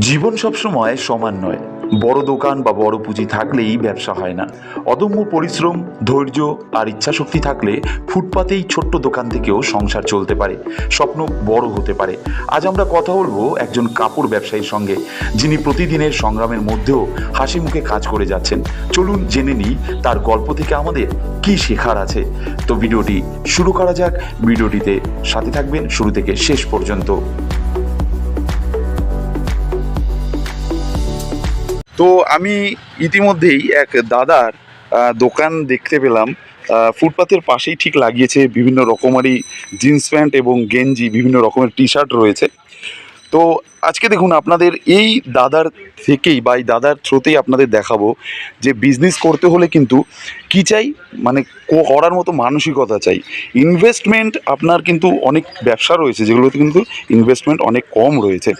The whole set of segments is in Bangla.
জীবন সবসময় সমান নয়। বড় দোকান বা বড় পুঁজি থাকলেই ব্যবসা হয় না। অদম্য পরিশ্রম, ধৈর্য আর ইচ্ছাশক্তি থাকলে ফুটপাতেই ছোট্ট দোকান থেকেও সংসার চলতে পারে, স্বপ্ন বড় হতে পারে। আজ আমরা কথা বলব একজন কাপড় ব্যবসায়ীর সঙ্গে, যিনি প্রতিদিনের সংগ্রামের মধ্যেও হাসি মুখে কাজ করে যাচ্ছেন। চলুন জেনে নিই তার গল্প থেকে আমাদের কি শেখার আছে। তো ভিডিওটি শুরু করা যাক। ভিডিওটিতে সাথে থাকবেন শুরু থেকে শেষ পর্যন্ত। তো আমি ইতিমধ্যেই এক দাদার দোকান দেখতে পেলাম। ফুটপাথের পাশেই ঠিক লাগিয়েছে বিভিন্ন রকমারি জিন্স প্যান্ট এবং গেঞ্জি, বিভিন্ন রকমের টি শার্ট রয়েছে। তো আজকে দেখুন, আপনাদের এই দাদার থেকেই বা এই দাদার থ্রোতেই আপনাদের দেখাবো যে বিজনেস করতে হলে কিন্তু কি চাই? মানে করার মতো মানসিকতা চাই। ইনভেস্টমেন্ট আপনার কিন্তু অনেক ব্যবসা রয়েছে, যেগুলোতে কিন্তু ইনভেস্টমেন্ট অনেক কম রয়েছে।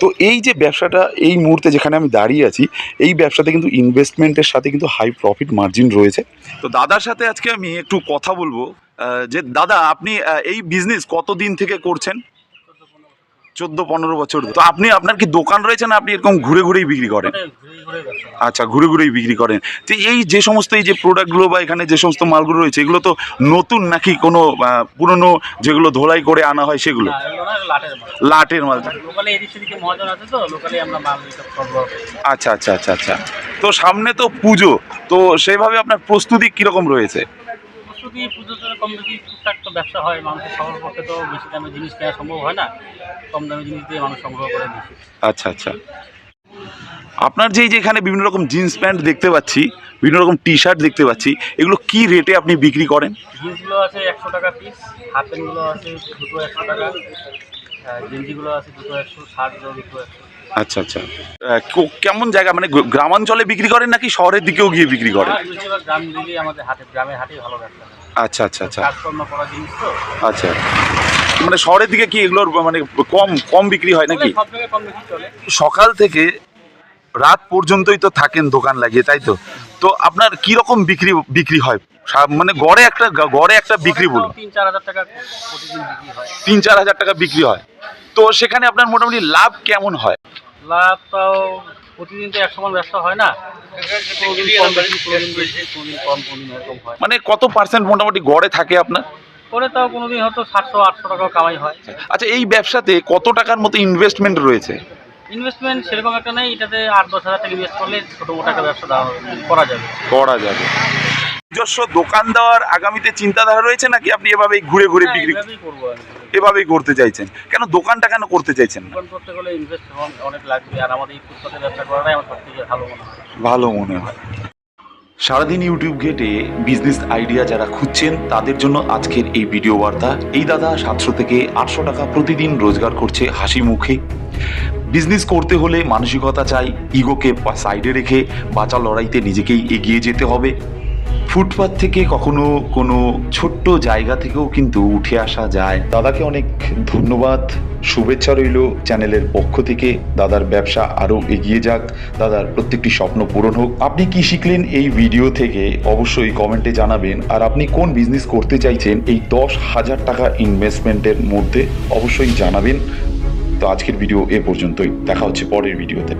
তো এই যে ব্যবসাটা এই মুহূর্তে যেখানে আমি দাঁড়িয়ে আছি, এই ব্যবসাতে কিন্তু ইনভেস্টমেন্টের সাথে কিন্তু হাই প্রফিট মার্জিন রয়েছে। তো দাদার সাথে আজকে আমি একটু কথা বলব। যে দাদা, আপনি এই বিজনেস কতদিন থেকে করছেন? চোদ্দ পনেরো বছর তো আপনি আপনার কি দোকান রয়েছে না আপনি এরকম ঘুরে ঘুরেই বিক্রি করেন? আচ্ছা ঘুরে ঘুরেই বিক্রি করেন। তো এই যে সমস্ত এই যে প্রোডাক্টগুলো বা এখানে যে সমস্ত মালগুলো রয়েছে এগুলো তো নতুন নাকি কোনো পুরনো যেগুলো ধোলাই করে আনা হয় সেগুলো? লাটের মাল। আচ্ছা আচ্ছা আচ্ছা আচ্ছা। তো সামনে তো পুজো তো সেইভাবে আপনার প্রস্তুতি কীরকম রয়েছে? প্রস্তুতি পুজোতে কম বেশি টুকটাক তো ব্যবসা হয়? মানুষের সবার পক্ষে তো বেশি দামে জিনিস কেনা সম্ভব হয় না। কম দামে জিনিস দিয়ে মানুষ সংগ্রহ করে বেশি। আচ্ছা আচ্ছা। আপনার যেই যে এখানে বিভিন্ন রকম জিন্স প্যান্ট দেখতে পাচ্ছি বিভিন্ন রকম টি শার্ট দেখতে পাচ্ছি এগুলো কি রেটে আপনি বিক্রি করেন? জিন্সগুলো আছে একশো টাকা পিস হাফ প্যান্টগুলো আছে দুটো একশো টাকা গেঞ্জিগুলো আছে দুটো একশো শার্টগুলো দুটো একশো। আচ্ছা আচ্ছা। কেমন জায়গা? মানে গ্রামাঞ্চলে বিক্রি করেন নাকি শহরের দিকেও গিয়ে বিক্রি করেন? গ্রাম দিকেই আমাদের হাটে গ্রামের হাটেই ভালো ব্যবসা আচ্ছা আচ্ছা আচ্ছা। কাজকর্ম করা জিনিস তো। আচ্ছা। মানে শহরের দিকে কি এগুলোর মানে কম কম বিক্রি হয় নাকি? সকাল থেকে রাত পর্যন্তই তো থাকেন দোকান লাগিয়ে তাই তো? তো আপনার কি রকম বিক্রি বিক্রি হয়? মানে গড়ে একটা গড়ে একটা বিক্রি বলুন। তিন চার হাজার টাকা বিক্রি হয়। তিন চার হাজার টাকা বিক্রি হয়। তো সেখানে আপনার মোটামুটি লাভ কেমন হয়? লাভ তাও প্রতিদিন তো এক সমান ব্যবসা হয় না। মানে কত পার্সেন্ট মোটামুটি গড়ে থাকে আপনার? করে তাও কোনোদিন হয়তো সাতশো আটশো টাকা কামাই হয়। আচ্ছা এই ব্যবসাতে কত টাকার মতো ইনভেস্টমেন্ট রয়েছে? ইনভেস্টমেন্ট সেরকম একটা নেই এটাতে আট দশ হাজার টাকা ইনভেস্ট করলে ছোটো মোটো একটা ব্যবসা করা যাবে। করা যাবে। নিজস্ব দোকান দেওয়ার আগামীতে চিন্তাধারা রয়েছে নাকি আপনি এভাবেই ঘুরে ঘুরে বিক্রি এভাবেই করতে চাইছেন? কেন দোকানটা কেন করতে চাইছেন না? করতে গেলে ইনভেস্ট অনেক লাগবে আর আমাদের এই ফুটপাতে ব্যবসা করাটাই আমার সব ভালো মনে হয়। ভালো মনে হয়। সারাদিন ইউটিউব ঘেটে বিজনেস আইডিয়া যারা খুঁজছেন তাদের জন্য আজকের এই ভিডিও বার্তা। এই দাদা সাতশো থেকে আটশো টাকা প্রতিদিন রোজগার করছে হাসি মুখে। বিজনেস করতে হলে মানসিকতা চাই ইগোকে সাইডে রেখে বাঁচা লড়াইতে নিজেকেই এগিয়ে যেতে হবে। ফুটপাত থেকে কখনো কোনো ছোট্ট জায়গা থেকেও কিন্তু উঠে আসা যায়। দাদাকে অনেক ধন্যবাদ। শুভেচ্ছা রইল চ্যানেলের পক্ষ থেকে। দাদার ব্যবসা আরও এগিয়ে যাক। দাদার প্রত্যেকটি স্বপ্ন পূরণ হোক। আপনি কি শিখলেন এই ভিডিও থেকে? অবশ্যই কমেন্টে জানাবেন। আর আপনি কোন বিজনেস করতে চাইছেন এই দশ হাজার টাকা ইনভেস্টমেন্টের মধ্যে? অবশ্যই জানাবেন। তো আজকের ভিডিও এ পর্যন্তই। দেখা হচ্ছে পরের ভিডিওতে